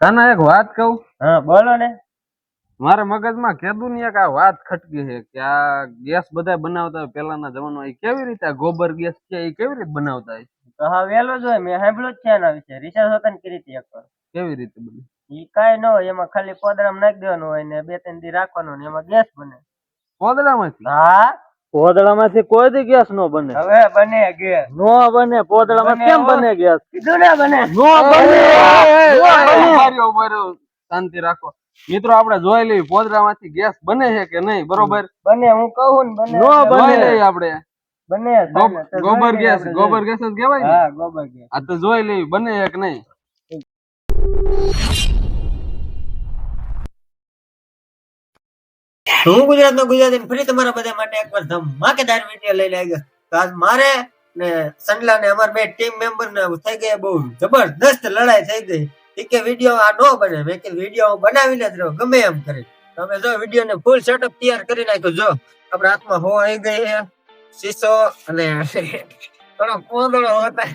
કાના એક વાત કહું? હા બોલો ને. મારા મગજમાં કેદું ને એક આ વાત ખટકી છે કે આ ગેસ બધા બનાવતા હોય પેલાના જમાનામાં. એ કેવી રીતે ગોબર ગેસ છે એ કેવી રીતે બનાવતા હોય? તો હા વેલો જ હોય મેં સાંભળ્યું જ છે એના વિશે. રિસર્ચ હોતા ને કરી હતી એકવાર કેવી રીતે બને? એ કાંઈ ન હોય એમાં ખાલી પોદરામ નાખી દેવાનું હોય ને બે ત્રણ દી રાખવાનું ને એમાં ગેસ બને. પોદરામાં હા. પોદડામાંથી કોઈ દી ગેસ નો બને. હવે બને ગેસ. નો બને પોદડામાં બને કેમ બને ગેસ? કીધું ને બને. નો બને. શાંતિ રાખો. મિત્રો આપણે જોઈ લઈએ પોદડામાંથી ગેસ બને છે કે નહીં બરોબર? બને હું કહું ને બને. નો બને. લઈએ આપણે. બને ગોબર ગેસ ગોબર ગેસ જ કહેવાય ને? હા ગોબર ગેસ. આ તો જોઈ લઈએ બને છે કે નહીં? હું ગુજરાતનો ગુજરાતી ફરી તમારા બધા માટે એકવાર ધમાકેદાર વીડિયો લઈને આવી ગયો તો આજ મારે ને સંડલા ને અમાર બે ટીમ મેમ્બર ને થઈ ગયા બહુ જબરદસ્ત લડાઈ થઈ ગઈ. ઈ કે વીડિયો આ નો બને. મેં કે વીડિયો હું બનાવીને જ રહો ગમે એમ કરી. તમે જો વીડિયો ને ફૂલ સેટઅપ તૈયાર કરી નાખ્યો. જો આપણા હાથમાં હો આવી ગઈ શીશો અને થોડો કોંદળો હતા.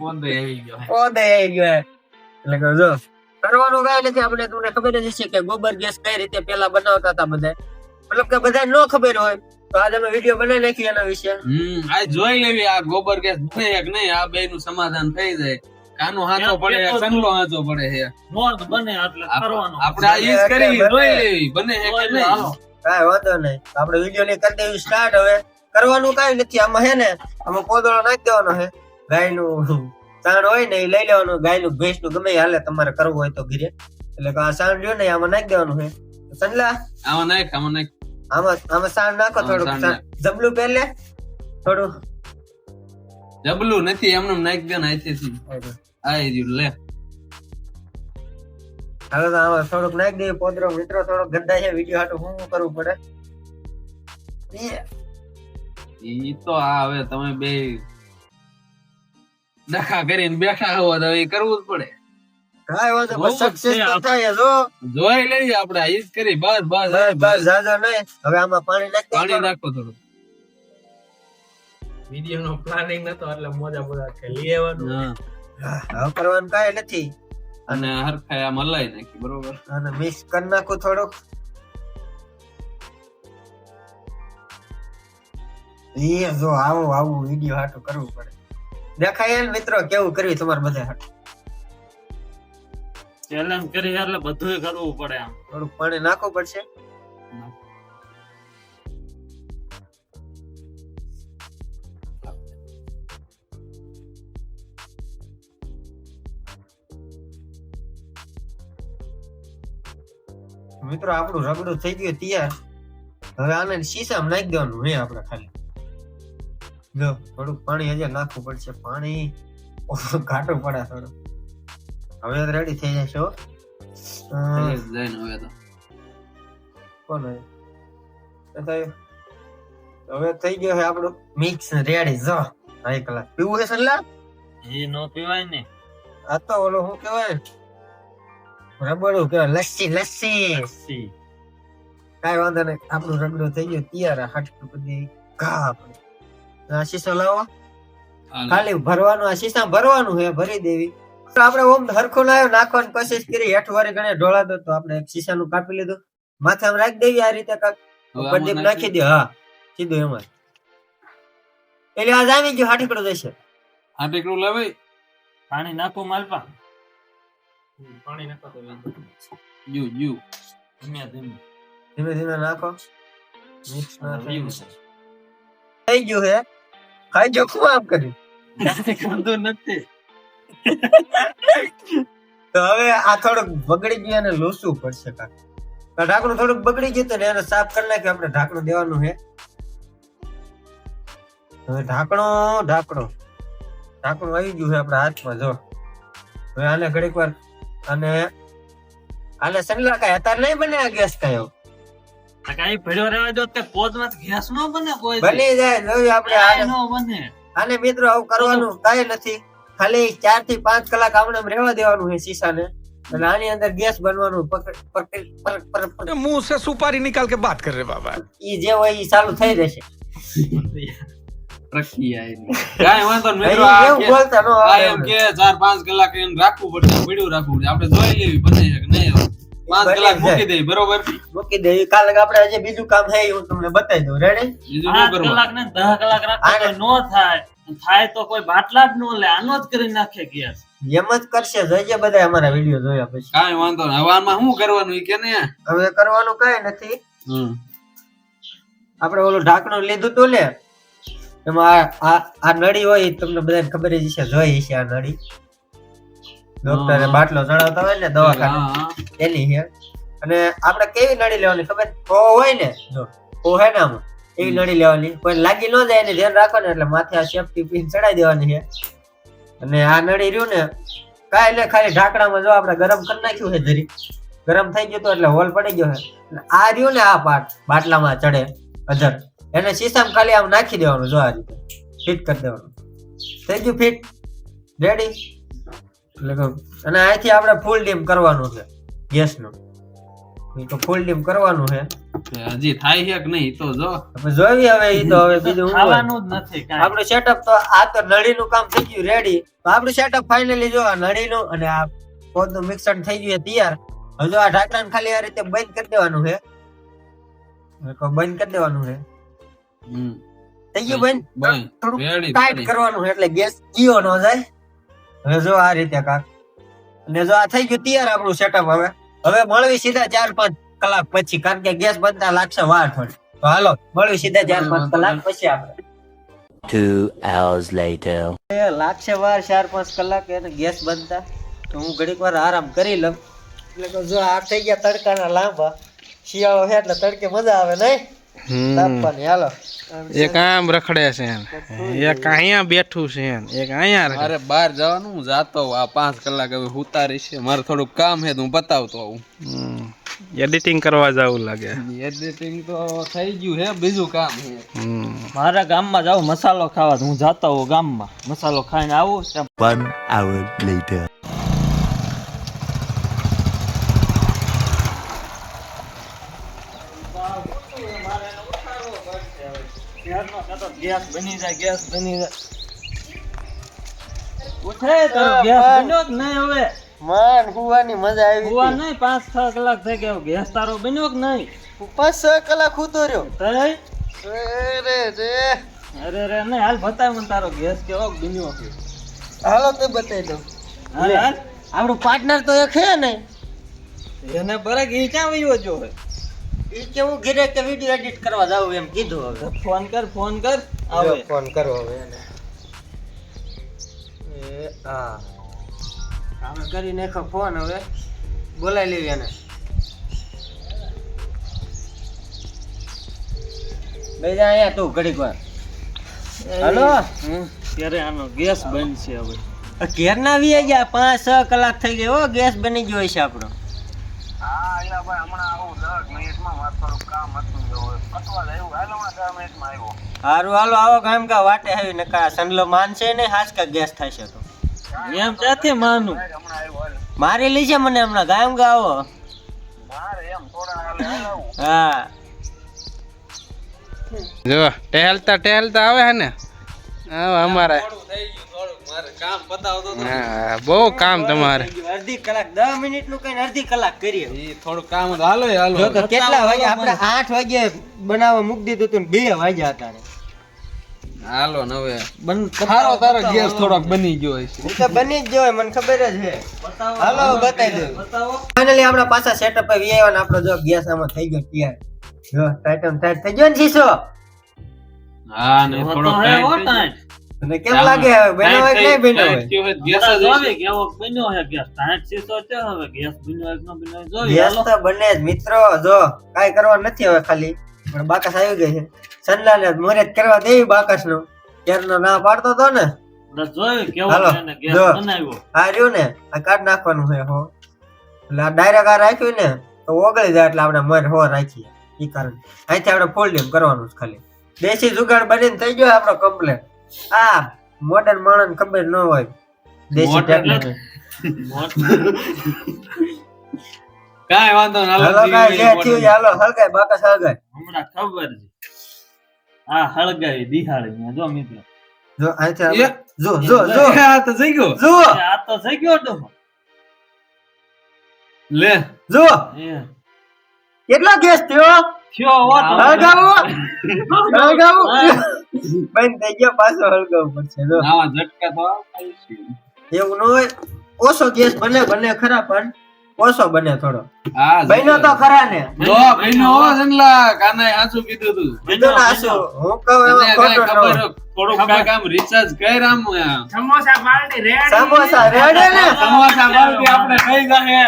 કોંદે આવી ગયો. કોંદે આવી ગયો એટલે કહો જો કરવાનું કઈ નથી. આપણે તમને ખબર જ છે કે ગોબર ગેસ કઈ રીતે પેલા બનાવતા હતા બધા. મતલબ કે બધા ન ખબર હોય. તો આજે અમે વીડિયો બનાવી નાખી એના વિશે. હમ આ જોઈ લેવી આ ગોબર ગેસ બને છે કે નહીં આ બે નું સમાધાન થઈ જાય. કાનો હાથો પડે સંગલો હાથો પડે છે. નોંધ બને એટલે કરવાનું. આપણે આ યુઝ કરી જોઈ લેવી બને છે કે નહીં? હાલો. વાંધો નહીં. આપણે વીડિયો ની કરી દેવી સ્ટાર્ટ હવે. કરવાનું કઈ નથી. આમાં હે ને આમાં કોદળો નાખી દેવાનો છે. ગાયનું સાણ હોય ને એ લઈ લેવાનું ગાયનું ભેંસનું ગમે એ હાલે તમારે કરવું હોય તો ઘીરે. એટલે કે આ સાણ લ્યો ને આમાં નાખી દેવાનું હે સંડલા? આમાં નાખ આમાં નાખ. આમાં આમાં સાણ નાખો થોડું. જબલું પહેલે થોડું. જબલું નથી એમને નાખ દે ને અહીંથી આ રહ્યું લે. હવે તો આમાં થોડુંક નાખી દઈએ પોદરો મિત્રો થોડોક ગંદા છે વીડિયો હાટું હું શું કરવું પડે? ઈ તો આ હવે તમે બે ડખા કરીને બેઠા હો તો એ કરવું જ પડે. આ. જોઈ લઈએ આપણે આ યુઝ કરી બસ બસ બસ નહીં. હવે આમાં પાણી નાખ પાણી નાખો થોડું. વીડિયો નો પ્લાનિંગ નતો એટલે મોજા મોજા કે લઈ આવવાનું. હા. કરવાનું કાંઈ નથી. અને હરખાય આમ હલાઈ નાખી બરોબર. અને મિક્સ કરી નાખું થોડુંક. એ જો આવું આવું વીડિયો હાટું કરવું પડે. દેખાય મિત્રો કેવું કર્યું તમારે બધે ચેલેન્જ કરી એટલે બધું કરવું પડે આમ. થોડું પાણી નાખવું પડશે. મિત્રો આપણું રગડું થઈ ગયું તૈયાર. હવે આને શીશામાં નાખી દેવાનું હે આપણે ખાલી. જો થોડુંક પાણી હજી નાખવું પડશે. પાણી ઘાટું પડે થોડું હવે રેડી થઈ જશે હવે તો. કોણ હવે? થઈ ગયો છે આપણું મિક્સ રેડી જો હા કલાક પીવું છે સલ્લા એ નો પીવાય ને. આ તો ઓલો શું કહેવાય? રબડું કહેવાય લસ્સી લસ્સી. લસ્સી. કાઈ વાંધો નહીં. આપણું રબડું થઈ ગયું તૈયાર. હટકું બધી ઘા. આપણે આ શીશો લાવો. ખાલી ભરવાનું આ શીશા ભરવાનું હે ભરી દેવી. આપણે ઓમ હરખો લાવ્યો નાખવાની કોશિશ કરી હેઠ વારે ગણે ઢોળા દો તો આપણે એક શીશાનું કાપી લીધું. માથે આમ રાખી દેવી આ રીતે કાક. પ્રદીપ નાખી દે હા. સીધું એમાં એટલે આ જામી ગયો હાટીકડો જશે. આ ટેકડું લાવે પાણી નાખો માલપા. પાણી નાખો તો યુ યુ. ધીમે ધીમે. ધીમે ધીમે નાખો. મિક્સ ના. થઈ ગયું હે. ખાઈ જો શું આમ કર્યું? નથી. તો હવે આ થોડુંક બગડી ગયું અને લૂસવું પડશે કાક. ઢાંકણું થોડુંક બગડી ગયું તો એને સાફ કરી નાખ્યું. આપણે ઢાંકણું દેવાનું છે. હવે ઢાંકણો ઢાંકણો. ઢાંકણું આવી ગયું છે આપણા હાથમાં જો. હવે આને ઘડીક વાર અને આને સનલા કાંઈ અત્યારે નહીં બને આ ગેસ આ કઈ મિત્રો આવું કરવાનું કઈ નથી. ખાલી ચારથી પાંચ કલાક આપણે રહેવા દેવાનું છે શીશાને. અને આની અંદર ગેસ બનવાનું મું સે સુપારી નિકાલ કે વાત કરે બાબા એ જે હોય એ ચાલુ થઈ જશે. રાખવું પડશે પડ્યું રાખવું પડશે. આપણે જોઈ લેવી બને નહીં પાંચ કલાક મૂકી દઈ બરોબર? મૂકી દે. કાલે આપણે હજી બીજું કામ છે હું તમને બતાવી દઉં. રેડી પાંચ કલાક ને દસ કલાક રાખો નો થાય. થાય તો કોઈ બાટલા જ નો લે આનો જ કરી નાખે ગેસ. એમ જ કરશે. જોઈએ બધા અમારા વીડિયો જોયા પછી. કાંઈ વાંધો નહીં. હવે આમાં શું કરવાનું કે ને? હવે કરવાનું કઈ નથી. હમ. આપણે ઓલું ઢાંકણું લીધું તું લે. એમાં આ આ- નળી હોય તમને બધાને ખબર જ છે જોઈ છે આ નળી. ડોક્ટરે બાટલો ચડાવતા હોય ને દવાખાને. એની હે. અને આપણે કેવી નળી લેવાની ખબર? ઓ હોય ને? જો. ઓ હે ને આમ? એવી નળી લેવાની. કોઈ લાગી ન જાય એને ધ્યાન રાખવાનું એટલે માથે આ સેફટી પિન ચડાવી દેવાની છે અને આ નળી રહ્યું ને કાંઈ એટલે ખાલી ઢાંકણામાં જો આપણે ગરમ કરી નાખ્યું છે જરી. ગરમ થઈ ગયું તો એટલે હોલ પડી ગયો છે અને આ રહ્યું ને આ પાર્ટ બાટલામાં ચડે અધર એને શીશામાં ખાલી આમ નાખી દેવાનું જો આ રીતે. ફિટ કરી દેવાનું. થઈ ગયું ફિટ રેડી એટલે કે અને અહીંથી આપણે ફૂલ ડીમ કરવાનું છે ગેસનું ઈ તો ફૂલ ડીમ કરવાનું છે. કે હજી થાય છે કે નહીં તો જો. આપણે હવે એ તો હવે બીજું ખાવાનું જ નથી આપણું સેટઅપ તો આ તો નળીનું કામ થઈ ગયું રેડી તો આપણું સેટઅપ ફાઇનલી જો આ નળીનું અને આ પોતનું મિક્સર થઈ ગયું તૈયાર. હજુ આ ઢાંકણાને ખાલી આ રીતે બંધ કરી દેવાનું છે. બંધ કરી દેવાનું છે. થઈ ગયું બંધ? થોડું ટાઈટ કરવાનું છે એટલે ગેસ ગયો ન જાય. હવે જો આ રીતે કાક. અને જો આ થઈ ગયું તૈયાર આપણું સેટઅપ હવે. હવે મળવી સીધા ચાર પાંચ કલાક પછી કારણ કે ગેસ બનતા લાગશે વાર થોડી તો હાલો મળવી સીધા ચાર પાંચ કલાક પછી આપણે. Two hours later. લાગશે વાર ચાર પાંચ કલાક એને ગેસ બનતા તો હું ઘડીક વાર આરામ કરી લઉં. એટલે જો આ થઈ ગયા તડકાના લાંબા શિયાળો છે એટલે તડકે મજા આવે નહીં? એક આમ રખડે છે. એક અહીંયા બેઠું છે. એક અહીંયા અરે મારે બહાર જવાનું હું જાતો હોઉં. આ પાંચ કલાક હવે ઉતારી છે. મારે થોડુંક કામ છે તો હું બતાવતો આવું હમ. એડિટિંગ કરવા જવું લાગે. એડિટિંગ તો થઈ ગયું હે બીજું કામ છે. મારા ગામમાં જાઉં મસાલો ખાવા. તો હું જાતો હોઉં ગામમાં. મસાલો ખાઈને આવું hour later. શહેરનો કાં તો ગેસ બની જાય ગેસ બની જાય. ઉઠે તો ગેસ બન્યો કે નહીં હવે. માન હુવાની મજા આવી હુવા નહીં પાંચ છ કલાક થઈ ગયો ગેસ તારો બન્યો કે નહીં. પાંચ છ કલાક ઉતો રહ્યો. અરે રે. અરે રે નહીં હાલ બતાવ મને તારો ગેસ કેવો બન્યો છે. હાલો તે બતાવી દઉં. હાલ હાલ. આપણું પાર્ટનર તો એક છે ને. એને બરાક ઈ ક્યાં વયો જો ઈ કેવું હું ઘરે કે વીડિયો એડિટ કરવા જાવ એમ કીધું હવે. ફોન કર ફોન કર. આવે ફોન કરો હવે એને. એ હા. અમે કરી નાખો ફોન હવે. બોલાવી લેવી એને. બેજા અહીંયા તું ઘડીક વાર. હાલો? હમ, ત્યારે આનો ગેસ બંધ છે હવે. ઘેર ના આવી ગયા પાંચ છ કલાક થઈ ગયો હો ગેસ બની ગયો છે આપણો. હારું હાલો આવો ગામ કા વાટે આવી નકા સંડલો માનશે ને હાચકા ગેસ થશે તો. એમ માનું. મારી લીજે મને હમણાં ગામ ગા આવો. હા. જો ટહેલતા ટહેલતા આવે હે ને? આવો અમારે. બહુ કામ તમારે. અડધી કલાક દસ મિનિટનું કઈ અડધી કલાક કરીએ. થોડું કામ હાલો હાલો. કેટલા વાગે આપણે આઠ વાગે બનાવવા મૂકી દીધું હતું બે વાગ્યા હતા હાલો હવે. બંધ સારો તારો ગેસ થોડોક બની ગયો છે તો બની જ ગયો મને ખબર જ છે. હાલો બતાવી દઉં. બતાવો ફાઇનલી આપણા પાછા સેટઅપ આવી આવ્યા ને આપણો જો ગેસ આમાં થઈ ગયો તૈયાર. જો ટાઈટમ ટાઈટ થઈ ગયો ને શીશો? હા ને થોડો ટાઈટ. અને કેમ લાગે હવે? બન્યો હોય કે બન્યો હોય? ગેસ જ જોવે. કેવો બન્યો હે ગેસ ટાઈટ સીસો છે હવે ગેસ બન્યો હોય કે ન બન્યો હોય જોઈએ ગેસ તો બને જ. મિત્રો જો કાઈ કરવા નથી હવે ખાલી. પણ બાકસ આવી ગઈ છે. સનલાને મોરેજ કરવા દેવી બાકસ નો કેરનો ના પાડતો તો ને. જોયું કેવો હાલો, ગેસ જો. બનાવ્યો. આ રહ્યું ને આ કાઢ નાખવાનું છે હો. એટલે આ ડાયરેક્ટ આ રાખ્યું ને તો ઓગળી જાય એટલે આપણે મર હો રાખીએ. ઈ કારણ. અહીંથી આપણે ફોલ્ડિંગ કરવાનું છે ખાલી. દેશી જુગાડ બનીને થઈ ગયો આપણો કમ્પ્લેટ આ મોડર્ન માણસ ખબર ન હોય. દેશી ટેકનિક કાંઈ વાંધો નહીં, હાલો કાઈ જીવી થયું હાલો હળગાય બાકસ હળગાય. હમણાં ખબર છે. આ હળગાવી દિહાડી જો મિત્રો. જો અહીંથી જો જો જો. આ તો જઈ ગયો? જો. આ તો થઈ ગયો તો. લે. જો. કેટલા કેસ થયો? થયો હળગાવો. હળગાવો. બંધ થઈ ગયો પાછો હળગાવવો પડશે જો. હા ઝટકા તો એવું ન હોય ઓછો ગેસ બને બને ખરા પણ ઓછો બને થોડો. હા બન્યો તો ખરા ને. જો બન્યો હો જંગલા કાને સાચું કીધું તું. બીજો ના આશુ હું કહું એવો ખોટો ન કાંઈક આમ રિચાર્જ કર આમ આમ. Samosa party ready samosa ready ને? સમોસા પાર્ટી આપણે થઈ જાય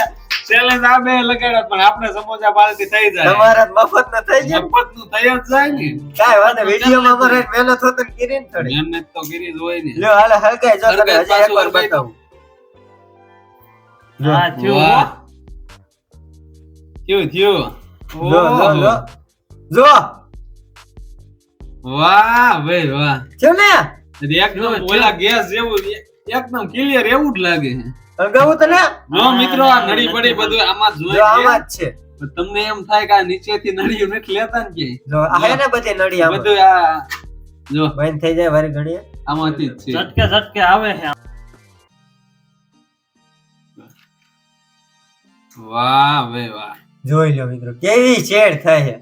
ચેલેન્જ આ બે લગાડ્યો પણ આપણે સમોસા પાર્ટી થઈ જાય. તમારા મફત ના થઈ જાય મફતનું થઈ જ જાય ને. કાંઈ વાત નહીં. વિડીયોમાં અમારે મહેનત હોતી ને કરી ને થોડી. મહેનત તો કરી જ હોય ને. લ્યો હાલે હલકાઈ જો તને હજી એકવાર બતાવું. હા થયો. વાહ. થયું થયું. જો જો જો જો વાહ ભાઈ વાહ. છે ને? એકદમ ઓલા ગેસ જેવું એકદમ ક્લિયર એવું જ લાગે છે. હલગાવું તને? હા મિત્રો આ નડી પડી બધું આમાં જો જોઈ આમાં જ છે. તમને એમ થાય કે આ નીચેથી નળીઓ નથી લેતા ને કે જો આ ને બધે નડી આમાં. બધું આ જો. બંધ થઈ જાય વારી ઘડીએ. આમાંથી જ છે. ઝટકે ઝટકે આવે છે વાહ ભાઈ વાહ. જોઈ લો મિત્રો કેવી શેડ થાય છે.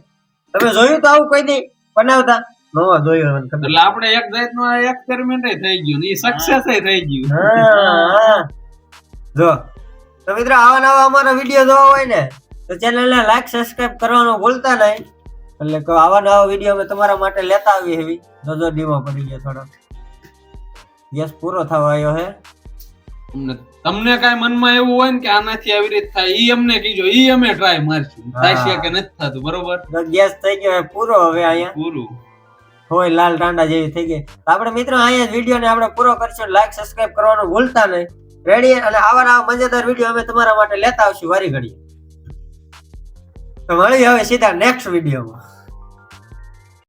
તમે જોયું તો આવું કોઈ દી બનાવતા? નવા જોયું એટલે આપણે એક જાતનો એક્સપેરિમેન્ટ થઈ ગયું ને એ સક્સેસ થઈ ગયું. હા, હા. જો. તો મિત્રો આવા નવા અમારા વીડિયો જોવા હોય ને તો ચેનલને લાઈક સબસ્ક્રાઇબ કરવાનું ભૂલતા નહીં. એટલે કે આવા નવા વીડિયો અમે તમારા માટે લેતા આવીએ એવી. જોજો ડીમો પડી ગયો થોડો. ગેસ પૂરો થવા આવ્યો હે. તમને તમને કાંઈ મનમાં એવું હોય ને કે આનાથી આવી રીત થાય ઈ અમને કીજો ઈ અમે ટ્રાય મારશું. થાય છે કે નથી થતું બરોબર? ગેસ થઈ ગયો પૂરો હવે અહીંયા. પૂરું. હોય લાલ ટાંડા જેવી થઈ ગઈ. આપણે મિત્રો અહીંયા વીડિયો ને આપણે પૂરો કરશું. લાઈક સબસ્ક્રાઇબ કરવાનું ભૂલતા નહીં. રેડી અને આવા નવા મજેદાર વીડિયો અમે તમારા માટે લેતા આવશું વારી ઘડી તો મળી હવે સીધા નેક્સ્ટ વિડીયોમાં